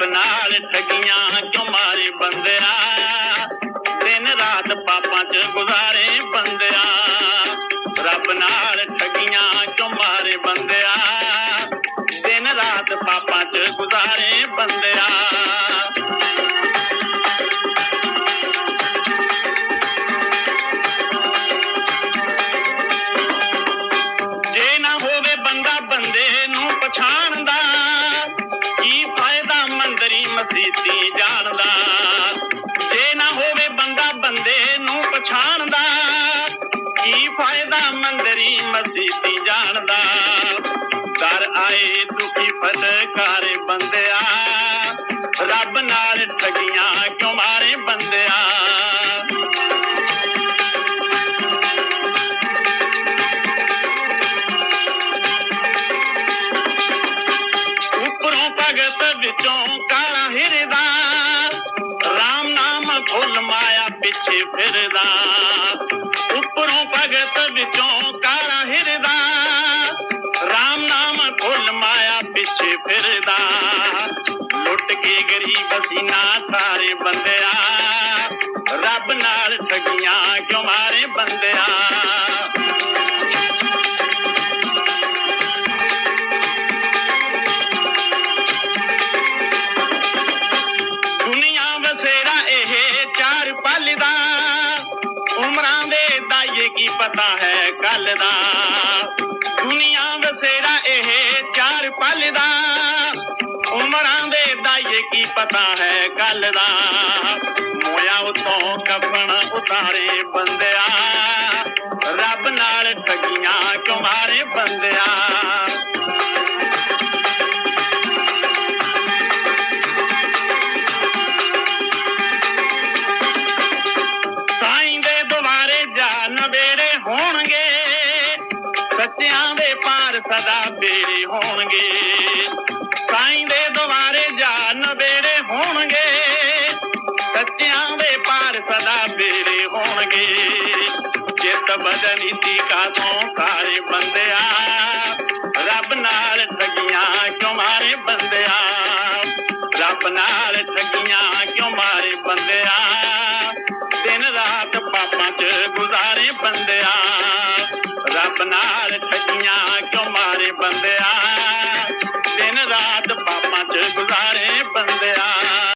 ਰੱਬ ਨਾਲ ਠਗੀਆਂ ਕਿਉਂ ਮਾਰੇ ਬੰਦਿਆ? ਦਿਨ ਰਾਤ ਪਾਪਾਂ 'ਚ ਗੁਜ਼ਾਰੇ ਬੰਦਿਆ। ਰੱਬ ਨਾਲ ਠਗੀਆਂ ਕਿਉਂ ਮਾਰੇ ਬੰਦਿਆ? ਦਿਨ ਰਾਤ ਪਾਪਾਂ 'ਚ ਗੁਜ਼ਾਰੇ ਬੰਦਿਆ। ਬੰਦੇ ਨੂੰ ਪਛਾਣਦਾ। ਕੀ ਫਾਇਦਾ ਮੰਦਰੀ ਮਸੀਤੀ ਜਾਣਦਾ। ਕਰ ਆਏ ਦੁਖੀ ਫਤਕਾਰੇ ਬੰਦਿਆ। ਨਾਮ ਮਾਇਆ ਪਿੱਛੇ ਫਿਰਦਾ। ਉੱਪਰੋਂ ਭਗਤ ਵਿੱਚੋਂ ਕਾਲਾ ਹਿਰਦਾ। RAM ਨਾਮ ਫੁੱਲ ਮਾਇਆ ਪਿੱਛੇ ਫਿਰਦਾ। ਲੁੱਟ ਕੇ ਗਰੀਬ ਸੀਨਾ ਸਾਰੇ ਬੰਦਿਆ। ਰੱਬ ਨਾਲ ਠਗੀਆਂ ਕਿਉਂ ਮਾਰੇ ਬੰਦਿਆ। ਉਮਰਾਂ ਦੇ ਦਾਈਏ ਕੀ ਪਤਾ ਹੈ ਕੱਲ ਦਾ ਦੁਨੀਆ ਵਸੇਰਾ ਇਹ ਚਾਰ ਪਲ ਦਾ ਉਮਰਾਂ ਦੇ ਦਾਈਏ ਕੀ ਪਤਾ ਹੈ ਕੱਲ ਦਾ ਮੋਇਆ ਉਤੋਂ ਕਫਨ ਉਤਾਰੇ ਬੰਦਿਆ ਰੱਬ ਨਾਲ ਠਗੀਆਂ ਕਿਉਂ ਮਾਰੇ ਬੰਦਿਆ ਸੱਚਿਆਂ ਦੇ ਪਾਰ ਸਦਾ ਬੇੜੇ ਹੋਣਗੇ। ਸਾਈਂ ਦੇ ਦੁਆਰੇ ਜਾ ਨਵੇੜੇ ਹੋਣਗੇ। ਸੱਚਿਆਂ ਦੇ ਪਾਰ ਸਦਾ ਬੇੜੇ ਹੋਣਗੇ। ਚਿੱਤ ਬਦਨੀ ਤੀਕਾ ਤੋਂ ਸਾਰੇ ਬੰਦਿਆ। ਰੱਬ ਨਾਲ ਠਗੀਆਂ ਕਿਉਂ ਮਾਰੇ ਬੰਦਿਆ? ਰੱਬ ਨਾਲ ਠਗੀਆਂ ਕਿਉਂ ਮਾਰੇ ਬੰਦਿਆ? ਦਿਨ ਰਾਤ ਪਾਪਾਂ 'ਚ ਗੁਜ਼ਾਰੇ ਬੰਦਿਆ ਰੱਬ ਨਾਲ